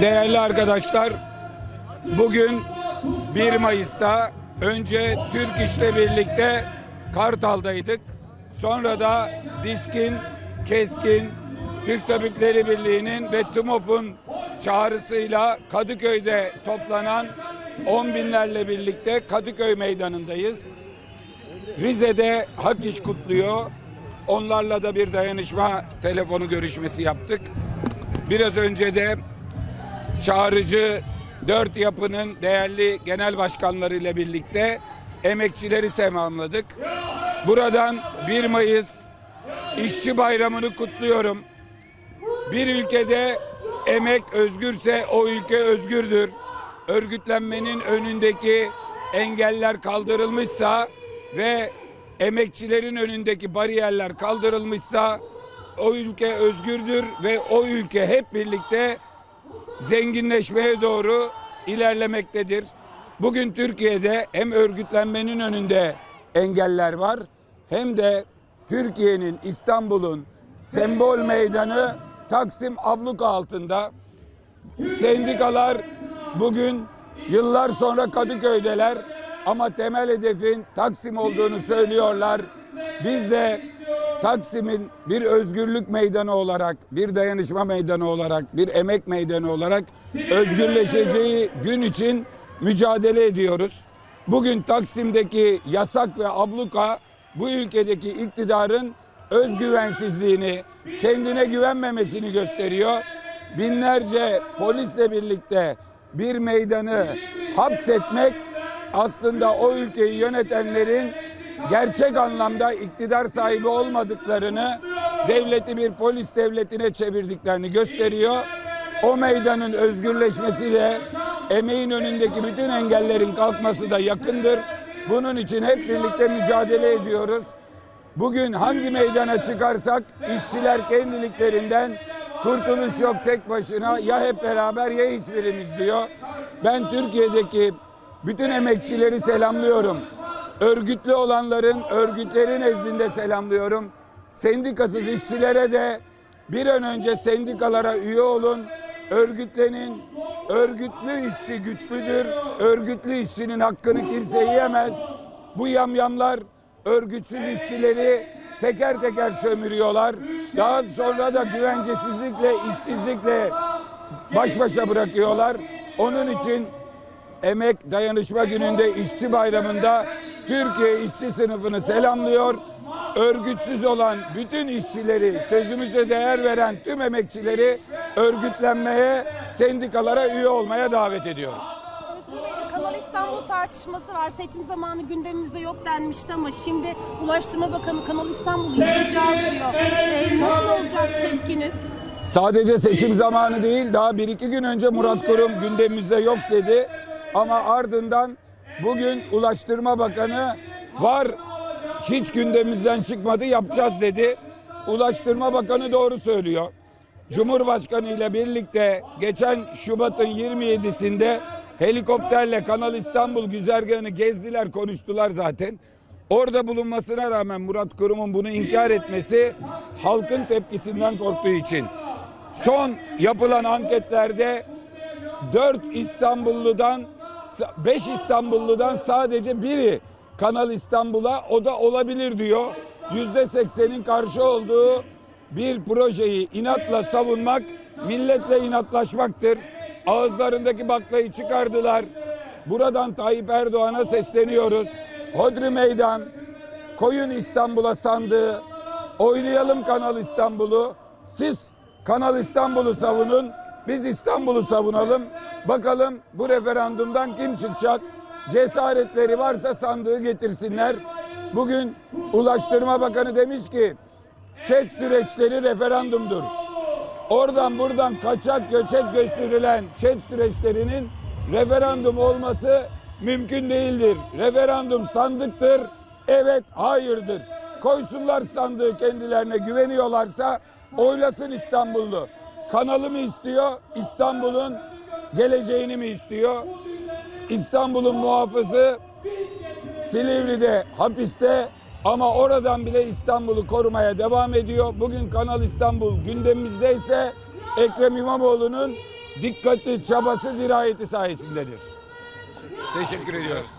Değerli arkadaşlar, bugün 1 Mayıs'ta önce Türk İş'le birlikte Kartal'daydık. Sonra da Diskin, Keskin, Türk Tabipleri Birliği'nin ve TMOP'un çağrısıyla Kadıköy'de toplanan 10 binlerle birlikte Kadıköy Meydanı'ndayız. Rize'de Hak İş kutluyor. Onlarla da bir dayanışma telefonu görüşmesi yaptık. Biraz önce de çağrıcı dört yapının değerli genel başkanlarıyla birlikte emekçileri selamladık. Buradan 1 Mayıs İşçi Bayramı'nı kutluyorum. Bir ülkede emek özgürse o ülke özgürdür. Örgütlenmenin önündeki engeller kaldırılmışsa ve emekçilerin önündeki bariyerler kaldırılmışsa o ülke özgürdür ve o ülke hep birlikte zenginleşmeye doğru ilerlemektedir. Bugün Türkiye'de hem örgütlenmenin önünde engeller var hem de Türkiye'nin İstanbul'un sembol meydanı Taksim abluka altında. Sendikalar bugün yıllar sonra Kadıköy'deler ama temel hedefin Taksim olduğunu söylüyorlar. Biz de Taksim'in bir özgürlük meydanı olarak, bir dayanışma meydanı olarak, bir emek meydanı olarak özgürleşeceği gün için mücadele ediyoruz. Bugün Taksim'deki yasak ve abluka bu ülkedeki iktidarın özgüvensizliğini, kendine güvenmemesini gösteriyor. Binlerce polisle birlikte bir meydanı hapsetmek aslında o ülkeyi yönetenlerin gerçek anlamda iktidar sahibi olmadıklarını, devleti bir polis devletine çevirdiklerini gösteriyor. O meydanın özgürleşmesiyle emeğin önündeki bütün engellerin kalkması da yakındır. Bunun için hep birlikte mücadele ediyoruz. Bugün hangi meydana çıkarsak işçiler kendiliklerinden kurtuluş yok tek başına ya hep beraber ya hiçbirimiz diyor. Ben Türkiye'deki bütün emekçileri selamlıyorum. Örgütlü olanların örgütlerin nezdinde selamlıyorum. Sendikasız işçilere de bir an önce sendikalara üye olun. Örgütlenin. Örgütlü işçi güçlüdür. Örgütlü işçinin hakkını kimse yiyemez. Bu yamyamlar örgütsüz işçileri teker teker sömürüyorlar. Daha sonra da güvencesizlikle, işsizlikle baş başa bırakıyorlar. Onun için Emek Dayanışma Günü'nde İşçi Bayramı'nda Türkiye işçi sınıfını selamlıyor. Örgütsüz olan bütün işçileri, sözümüze değer veren tüm emekçileri örgütlenmeye, sendikalara üye olmaya davet ediyorum. Kanal İstanbul tartışması var. Seçim zamanı gündemimizde yok denmişti ama şimdi Ulaştırma Bakanı Kanal İstanbul'u yapacağız diyor. Ee, nasıl olacak tepkiniz? Sadece seçim zamanı değil, daha bir iki gün önce Murat Kurum gündemimizde yok dedi. Ama ardından bugün Ulaştırma Bakanı var, hiç gündemimizden çıkmadı, yapacağız dedi. Ulaştırma Bakanı doğru söylüyor. Cumhurbaşkanı ile birlikte geçen Şubat'ın 27'sinde helikopterle Kanal İstanbul güzergahını gezdiler, konuştular zaten. Orada bulunmasına rağmen Murat Kurum'un bunu inkar etmesi halkın tepkisinden korktuğu için. Son yapılan anketlerde 4 İstanbulludan 5 İstanbulludan sadece biri Kanal İstanbul'a o da olabilir diyor. Yüzde seksenin karşı olduğu bir projeyi inatla savunmak milletle inatlaşmaktır. Ağızlarındaki baklayı çıkardılar. Buradan Tayyip Erdoğan'a sesleniyoruz. Hodri Meydan, koyun İstanbul'a sandığı, oynayalım Kanal İstanbul'u. Siz Kanal İstanbul'u savunun, biz İstanbul'u savunalım. Bakalım bu referandumdan kim çıkacak? Cesaretleri varsa sandığı getirsinler. Bugün Ulaştırma Bakanı demiş ki çet süreçleri referandumdur. Oradan buradan kaçak göçek gösterilen çet süreçlerinin referandum olması mümkün değildir. Referandum sandıktır. Evet, hayırdır. Koysunlar sandığı kendilerine güveniyorlarsa oylasın İstanbullu. Kanalı mı istiyor? İstanbul'un geleceğini mi istiyor? İstanbul'un muhafızı Silivri'de hapiste ama oradan bile İstanbul'u korumaya devam ediyor. Bugün Kanal İstanbul gündemimizdeyse Ekrem İmamoğlu'nun dikkati, çabası, dirayeti sayesindedir. Teşekkür ediyoruz.